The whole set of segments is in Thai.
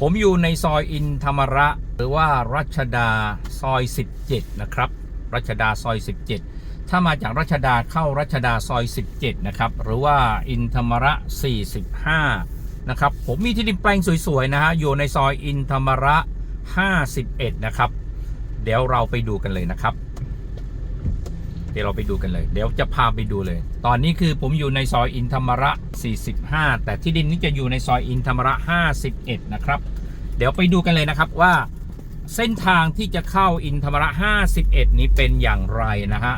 ผมอยู่ในซอยอินธรรมระ หรือว่ารัชดาซอย 17 นะครับ รัชดาซอย 17 ถ้ามาจากรัชดาเข้ารัชดาซอย 17 นะครับ หรือว่าอินธรรมระ 45 นะครับ ผมมีที่ดินแปลงสวย ๆ นะฮะ อยู่ในซอยอินธรรมระ 51 นะครับ เดี๋ยวเราไปดูกันเลยนะครับ ดี๋ยวเราไปดูกันเลย เดี๋ยวจะพาไปดูเลย ตอนนี้คือผมอยู่ในซอยอินธรรมระ 45 แต่ที่ดินนี้จะอยู่ในซอยอินธรรมระ 51 นะครับ เดี๋ยวไปดูกันเลยนะครับว่า เส้นทางที่จะเข้าอินธรรมระ 51 นี้เป็นอย่างไรนะฮะ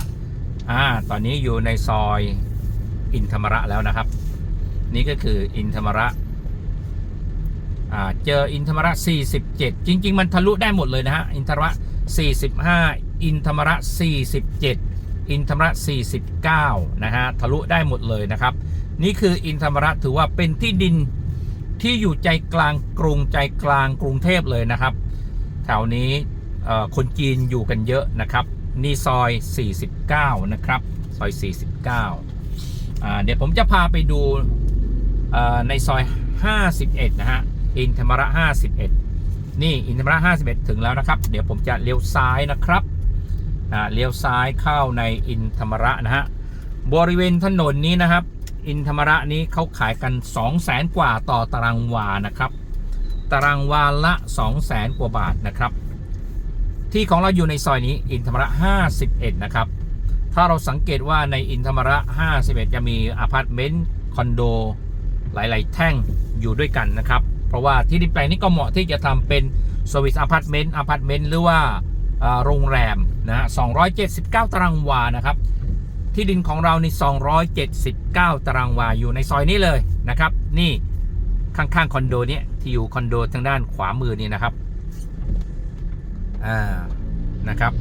อ่าตอนนี้อยู่ในซอยอินธรรมระแล้วนะครับ นี่ก็คืออินธรรมระอ่าเจออินธรรมระ 47 จริง ๆ มันทะลุได้หมดเลยนะฮะอินธรรมระ45 อินธรรมระ 47 อินธรรมระ 49 นะฮะ ทะลุได้หมดเลยนะครับ นี่คืออินธรรมระถือว่าเป็นที่ดินที่อยู่ใจกลางกรุงใจกลางกรุงเทพเลยนะครับ แถวนี้คนจีนอยู่กันเยอะนะครับ นี่ซอย 49 นะครับ ซอย 49อเดี๋ยวผมจะพาไปดูในซอย 51 นะฮะ อินธรรมระ 51 นี่อินธรรมระ 51 ถึงแล้วนะครับ เดี๋ยวผมจะเลี้ยวซ้ายนะครับ อ่าเลี้ยวซ้ายเข้าในอินธรรมระนะฮะบริเวณถนนนี้นะครับ อินธรรมระนี้เขาขายกัน 2 0 0แสนกว่าต่อตารางวานะครับ ตารางวาละ 2 0 0แสนกว่าบาทนะครับ ที่ของเราอยู่ในซอยนี้อินธรรมระ 51 นะครับ ถ้าเราสังเกตว่าในอินธรรมระ 51 จะมีอพาร์ตเมนต์คอนโดหลาย ๆ แท่งอยู่ด้วยกันนะครับ เพราะว่าที่ดินแปลงนี้ก็เหมาะที่จะทำเป็นสวิสอพาร์ตเมนต์อพาร์ตเมนต์หรือว่า โรงแรมนะฮะ279 ตารางวานะครับ ที่ดินของเราใน279 ตารางวาอยู่ในซอยนี้เลยนะครับ นี่ข้างๆคอนโดเนี้ยที่อยู่คอนโดทางด้านขวามือนี่นะครับอ่านะครับ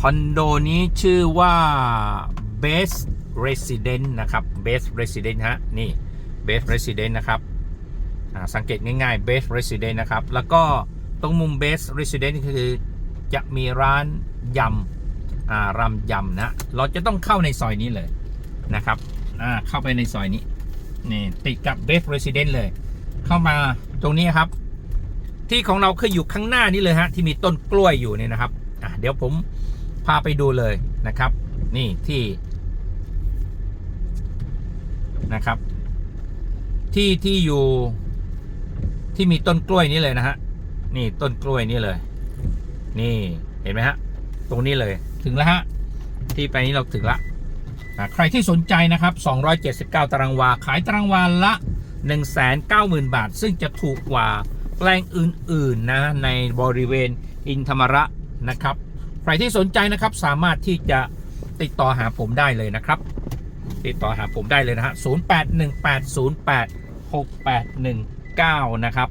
คอนโดนี้ชื่อว่า Best Resident นะครับ Best Resident ฮะนี่ Best Resident นะครับอ่าสังเกตง่ายๆ Best Resident นะครับ แล้วก็ ตรงมุม Best Resident คือจะมีร้านยำอ่ารำยำนะ เราจะต้องเข้าในซอยนี้เลยนะครับอ่าเข้าไปในซอยนี้นี่ติดกับ Best Resident เลย เข้ามาตรงนี้ครับ ที่ของเราคืออยู่ข้างหน้านี้เลยฮะที่มีต้นกล้วยอยู่เนี่ยนะครับอะเดี๋ยวผมพาไปดูเลยนะครับ นี่ที่นะครับ ที่ที่อยู่ที่มีต้นกล้วยนี้เลยนะฮะ นี่ต้นกล้วยนี้เลย นี่เห็นไหมฮะ ตรงนี้เลยถึงแล้วฮะ ที่ไปนี้เราถึงละอะใครที่สนใจนะครับ 279 ตารางวา ขายตารางวาละ 190,000 บาท ซึ่งจะถูกกว่าแปลงอื่น ๆ นะ ในบริเวณอินธรรมระนะครับ ใครที่สนใจนะครับสามารถที่จะติดต่อหาผมได้เลยนะครับ ติดต่อหาผมได้เลยนะฮะ 0818086819 นะครับ